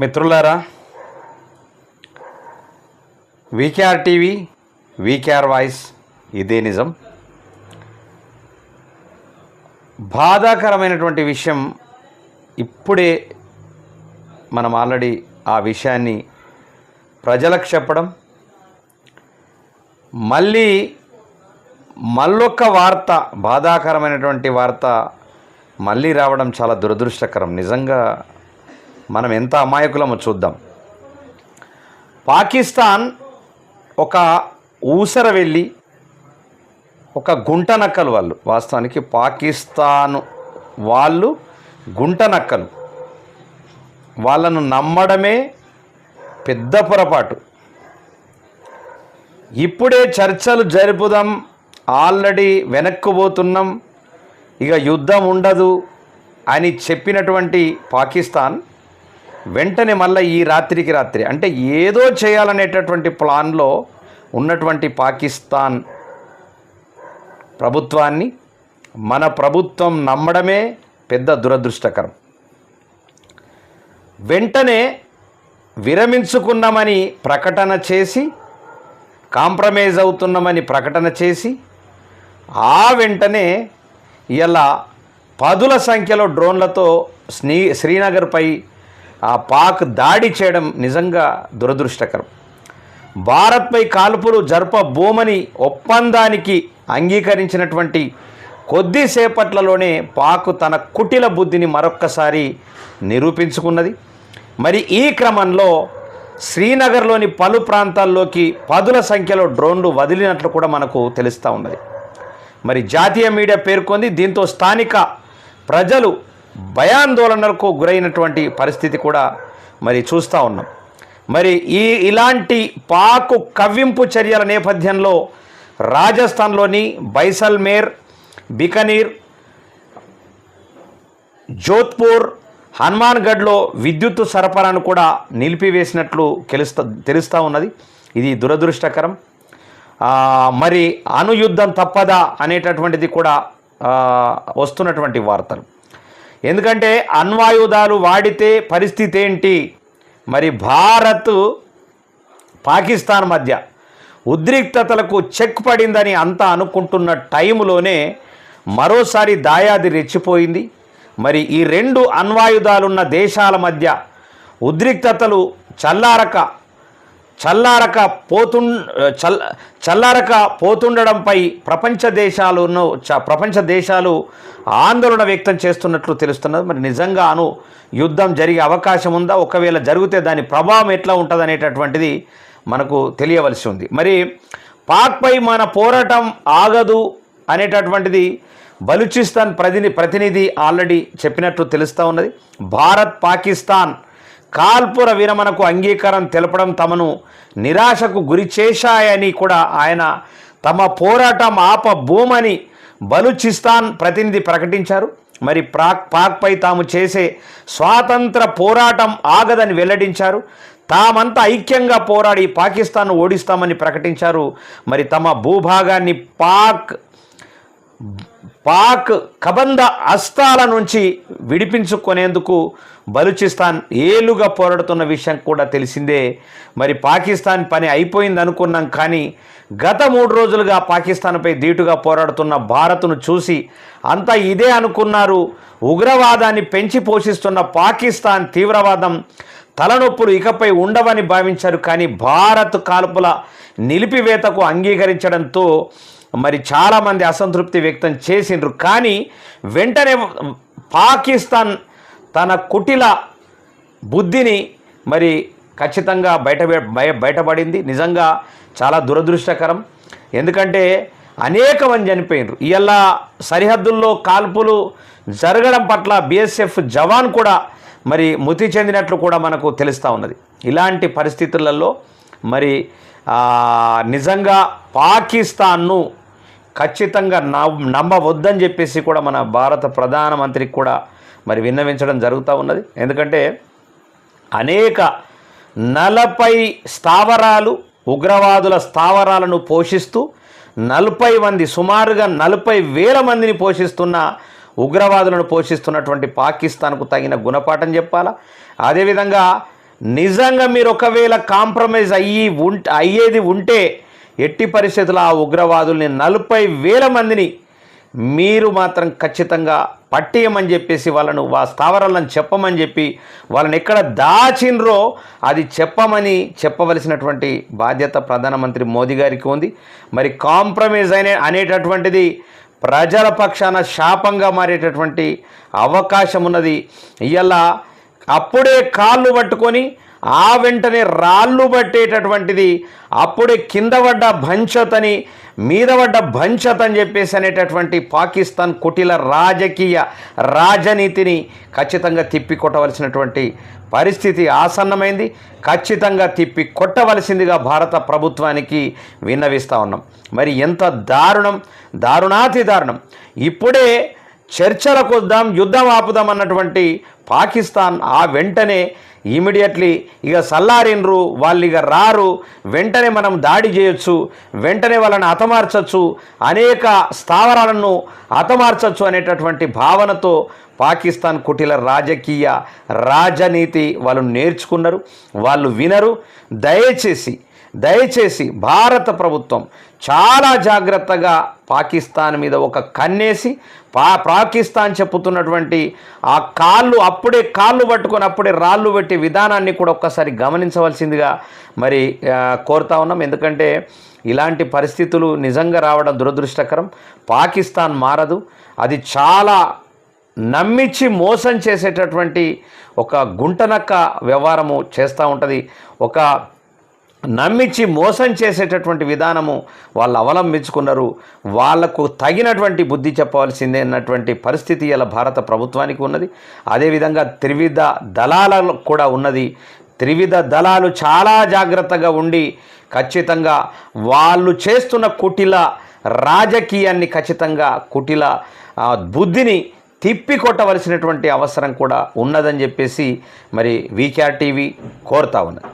మిత్రులారా VKR TV VKR voice ఇదే నిజం. బాధాకరమైనటువంటి విషయం ఇప్పుడే మనం ఆల్రెడీ ఆ విషయాన్ని ప్రజలకు చెప్పడం. మళ్ళీ మళ్ళొక్క వార్త బాధాకరమైనటువంటి వార్త మళ్ళీ రావడం చాలా దురదృష్టకరం. నిజంగా మనం ఎంత అమాయకులమో చూద్దాం. పాకిస్తాన్ ఒక ఊసర వెళ్ళి ఒక గుంట నక్కలు వాళ్ళు. వాస్తవానికి పాకిస్తాన్ వాళ్ళు గుంట నక్కలు. వాళ్ళను నమ్మడమే పెద్ద పొరపాటు. ఇప్పుడే చర్చలు జరుపుదాం ఆల్రెడీ వెనక్కుపోతున్నాం ఇక యుద్ధం ఉండదు అని చెప్పినటువంటి పాకిస్తాన్ వెంటనే మళ్ళీ ఈ రాత్రికి రాత్రి. అంటే ఏదో చేయాలనేటటువంటి ప్లాన్లో ఉన్నటువంటి పాకిస్తాన్ ప్రభుత్వాన్ని మన ప్రభుత్వం నమ్మడమే పెద్ద దురదృష్టకరం. వెంటనే విరమించుకున్నామని ప్రకటన చేసి కాంప్రమైజ్ అవుతున్నామని ప్రకటన చేసి ఆ వెంటనే ఇలా పదుల సంఖ్యలో డ్రోన్లతో స్నీ శ్రీనగర్పై ఆ పాక్ దాడి చేయడం నిజంగా దురదృష్టకరం. భారత్పై కాల్పులు జరపబోమని ఒప్పందానికి అంగీకరించినటువంటి కొద్దిసేపట్లలోనే పాక్ తన కుటిల బుద్ధిని మరొక్కసారి నిరూపించుకున్నది. మరి ఈ క్రమంలో శ్రీనగర్లోని పలు ప్రాంతాల్లోకి పదుల సంఖ్యలో డ్రోన్లు వదిలినట్లు కూడా మనకు తెలుస్తూ ఉన్నది. మరి జాతీయ మీడియా పేర్కొంది దీంతో స్థానిక ప్రజలు భయాందోళనలకు గురైనటువంటి పరిస్థితి కూడా మరి చూస్తూ ఉన్నాం. మరి ఈ ఇలాంటి పాకు కవ్వింపు చర్యల నేపథ్యంలో రాజస్థాన్లోని బైసల్మేర్ బికనీర్ జోధ్పూర్ హనుమాన్గఢ్లో విద్యుత్ సరఫరాను కూడా నిలిపివేసినట్లు తెలుస్తా తెలుస్తూ ఉన్నది. ఇది దురదృష్టకరం. మరి అణుయుద్ధం తప్పదా అనేటటువంటిది కూడా వస్తున్నటువంటి వార్తలు. ఎందుకంటే అణ్వాయుధాలు వాడితే పరిస్థితి ఏంటి? మరి భారత్ పాకిస్తాన్ మధ్య ఉద్రిక్తతలకు చెక్ పడిందని అంతా అనుకుంటున్న టైంలోనే మరోసారి దాయాది రెచ్చిపోయింది. మరి ఈ రెండు అణ్వాయుధాలున్న దేశాల మధ్య ఉద్రిక్తతలు చల్లారక చల్లారక పోతు చల్ చల్లారక పోతుండడంపై ప్రపంచ దేశాలను చ ప్రపంచ దేశాలు ఆందోళన వ్యక్తం చేస్తున్నట్లు తెలుస్తున్నది. మరి నిజంగా అను యుద్ధం జరిగే అవకాశం ఉందా? ఒకవేళ జరిగితే దాని ప్రభావం ఎట్లా ఉంటుంది అనేటటువంటిది మనకు తెలియవలసి ఉంది. మరి పాక్పై మన పోరాటం ఆగదు అనేటటువంటిది బలూచిస్తాన్ ప్రతిని ప్రతినిధి ఆల్రెడీ చెప్పినట్లు తెలుస్తూ ఉన్నది. భారత్ పాకిస్తాన్ కాల్పుర విరమణకు అంగీకారం తెలపడం తమను నిరాశకు గురి చేశాయని కూడా ఆయన తమ పోరాటం ఆపబోమని బలూచిస్తాన్ ప్రతినిధి ప్రకటించారు. మరి ప్రాక్ పాక్పై తాము చేసే స్వాతంత్ర పోరాటం ఆగదని వెల్లడించారు. తామంతా ఐక్యంగా పోరాడి పాకిస్తాన్ను ఓడిస్తామని ప్రకటించారు. మరి తమ భూభాగాన్ని పాక్ పాక్ కబంద అస్తాల నుంచి విడిపించుకునేందుకు బలూచిస్తాన్ ఏలుగా పోరాడుతున్న విషయం కూడా తెలిసిందే. మరి పాకిస్తాన్ పని అయిపోయింది అనుకున్నాం కానీ గత మూడు రోజులుగా పాకిస్తాన్పై ధీటుగా పోరాడుతున్న భారత్ను చూసి అంతా ఇదే అనుకున్నారు. ఉగ్రవాదాన్ని పెంచి పోషిస్తున్న పాకిస్తాన్ తీవ్రవాదం తలనొప్పులు ఇకపై ఉండవని భావించారు కానీ భారత్ కాల్పుల నిలిపివేతకు అంగీకరించడంతో మరి చాలామంది అసంతృప్తి వ్యక్తం చేసిండ్రు. కానీ వెంటనే పాకిస్తాన్ తన కుటిల బుద్ధిని మరి ఖచ్చితంగా బయట బయటపడింది. నిజంగా చాలా దురదృష్టకరం. ఎందుకంటే అనేక మంది చనిపోయినారు. ఇవాళ సరిహద్దుల్లో కాల్పులు జరగడం పట్ల బిఎస్ఎఫ్ జవాన్ కూడా మరి మృతి చెందినట్లు కూడా మనకు తెలుస్తూ ఉన్నది. ఇలాంటి పరిస్థితులలో మరి నిజంగా పాకిస్తాన్ను ఖచ్చితంగా నమ్మవద్దని చెప్పేసి కూడా మన భారత ప్రధానమంత్రికి కూడా మరి విన్నవించడం జరుగుతూ ఉన్నది. ఎందుకంటే అనేక నలభై స్థావరాలు ఉగ్రవాదుల స్థావరాలను పోషిస్తూ నలభై మంది సుమారుగా నలభై వేల మందిని పోషిస్తున్న ఉగ్రవాదులను పోషిస్తున్నటువంటి పాకిస్తాన్కు తగిన గుణపాఠం చెప్పాలా? అదేవిధంగా నిజంగా మీరు ఒకవేళ కాంప్రమైజ్ అయ్యి ఉంట అయ్యేది ఉంటే ఎట్టి పరిస్థితుల్లో ఆ ఉగ్రవాదుల్ని నలభై వేల మందిని మీరు మాత్రం ఖచ్చితంగా పట్టేయమని చెప్పేసి వాళ్ళను వా స్థావరాలను చెప్పమని చెప్పి వాళ్ళని ఎక్కడ దాచినరో అది చెప్పమని చెప్పవలసినటువంటి బాధ్యత ప్రధానమంత్రి మోదీ గారికి ఉంది. మరి కాంప్రమైజ్ అనే అనేటటువంటిది ప్రజల పక్షాన శాపంగా మారేటటువంటి అవకాశం ఉన్నది. ఇవాళ అప్పుడే కాళ్ళు పట్టుకొని ఆ వెంటనే రాళ్ళు పట్టేటటువంటిది అప్పుడే కింద పడ్డ భంచతని మీద పడ్డ భంచత్ అని చెప్పేసి అనేటటువంటి పాకిస్తాన్ కుటిల రాజకీయ రాజనీతిని ఖచ్చితంగా తిప్పి కొట్టవలసినటువంటి పరిస్థితి ఆసన్నమైంది. ఖచ్చితంగా తిప్పి కొట్టవలసిందిగా భారత ప్రభుత్వానికి విన్నవిస్తూ ఉన్నాం. మరి ఎంత దారుణం దారుణాతి దారుణం. ఇప్పుడే చర్చలకు వద్దాం యుద్ధం ఆపుదాం అన్నటువంటి పాకిస్తాన్ ఆ వెంటనే ఇమీడియట్లీ ఇక సల్లారినరు వాళ్ళు ఇక రారు. వెంటనే మనం దాడి చేయొచ్చు వెంటనే వాళ్ళని హతమార్చచ్చు అనేక స్థావరాలను హతమార్చచ్చు అనేటటువంటి భావనతో పాకిస్తాన్ కుటిల రాజకీయ రాజనీతి వాళ్ళు నేర్చుకున్నారు వాళ్ళు వినరు. దయచేసి దయచేసి భారత ప్రభుత్వం చాలా జాగ్రత్తగా పాకిస్తాన్ మీద ఒక కన్నేసి పా పాకిస్తాన్ చెప్పుతున్నటువంటి ఆ కాళ్ళు అప్పుడే కాళ్ళు పట్టుకొని అప్పుడే రాళ్ళు పెట్టే విధానాన్ని కూడా ఒక్కసారి గమనించవలసిందిగా మరి కోరుతా ఉన్నాం. ఎందుకంటే ఇలాంటి పరిస్థితులు నిజంగా రావడం దురదృష్టకరం. పాకిస్తాన్ మారదు. అది చాలా నమ్మించి మోసం చేసేటటువంటి ఒక గుంటనక్క వ్యవహారము చేస్తూ ఉంటుంది. ఒక నమ్మించి మోసం చేసేటటువంటి విధానము వాళ్ళు అవలంబించుకున్నారు. వాళ్ళకు తగినటువంటి బుద్ధి చెప్పవలసిందే అన్నటువంటి పరిస్థితి ఇలా భారత ప్రభుత్వానికి ఉన్నది. అదేవిధంగా త్రివిధ దళాలకు కూడా ఉన్నది. త్రివిధ దళాలు చాలా జాగ్రత్తగా ఉండి ఖచ్చితంగా వాళ్ళు చేస్తున్న కుటిల రాజకీయాన్ని ఖచ్చితంగా కుటిల బుద్ధిని తిప్పి కొట్టవలసినటువంటి అవసరం కూడా ఉన్నదని చెప్పేసి మరి వీకేఆర్ టీవీ కోరుతా ఉన్నది.